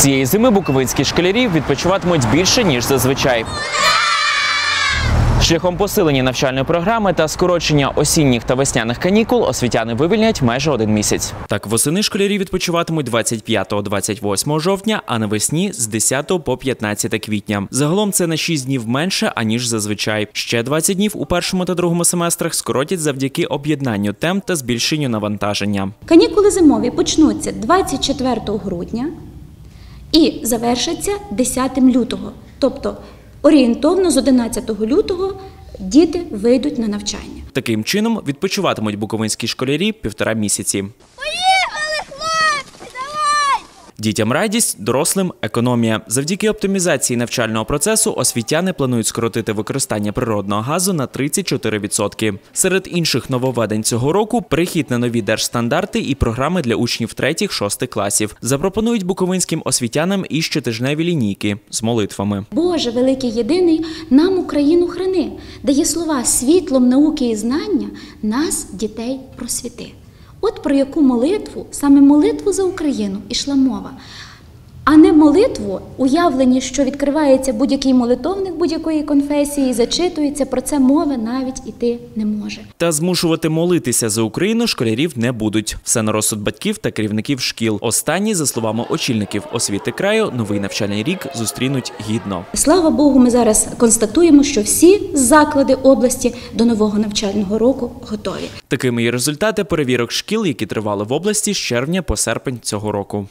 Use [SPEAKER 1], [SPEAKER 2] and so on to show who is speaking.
[SPEAKER 1] Цієї зими буковинські школярі відпочиватимуть більше ніж зазвичай. Шляхом посилення навчальної програми та скорочення осінніх та весняних канікул освітяни вивільнять майже один місяць. Так, восени школярі відпочиватимуть 25-28 жовтня, а навесні з 10 по 15 квітня. Загалом це на 6 днів менше аніж зазвичай. Ще 20 днів у першому та другому семестрах скоротять завдяки об'єднанню тем та збільшенню навантаження.
[SPEAKER 2] Канікули зимові почнуться 24 грудня і завершаться 10 лютого. Тобто орієнтовно з 11 лютого діти вийдуть на навчання.
[SPEAKER 1] Таким чином відпочиватимуть буковинські школярі півтора місяці. Дітям радість, дорослим економія. Завдяки оптимізації навчального процесу освітяни планують скоротити використання природного газу на 34%. Серед інших нововведень цього року прихід на нові держстандарти і програми для учнів 3-6 класів. Запропонують буковинським освітянам і щотижневі лінійки з молитвами.
[SPEAKER 2] Боже, великий єдиний, нам Україну храни, дає слова світлом науки і знання нас, дітей, просвіти. От про яку молитву, саме молитву за Україну ішла мова. А не молитву, уявлені, що відкривається будь-який молитовник будь-якої конфесії, і зачитується, про це мови навіть іти не може.
[SPEAKER 1] Та змушувати молитися за Україну школярів не будуть. Все на розсуд батьків та керівників шкіл. Останні, за словами очільників освіти краю, новий навчальний рік зустрінуть гідно.
[SPEAKER 2] Слава Богу, ми зараз констатуємо, що всі заклади області до нового навчального року готові.
[SPEAKER 1] Такими є результати перевірок шкіл, які тривали в області з червня по серпень цього року.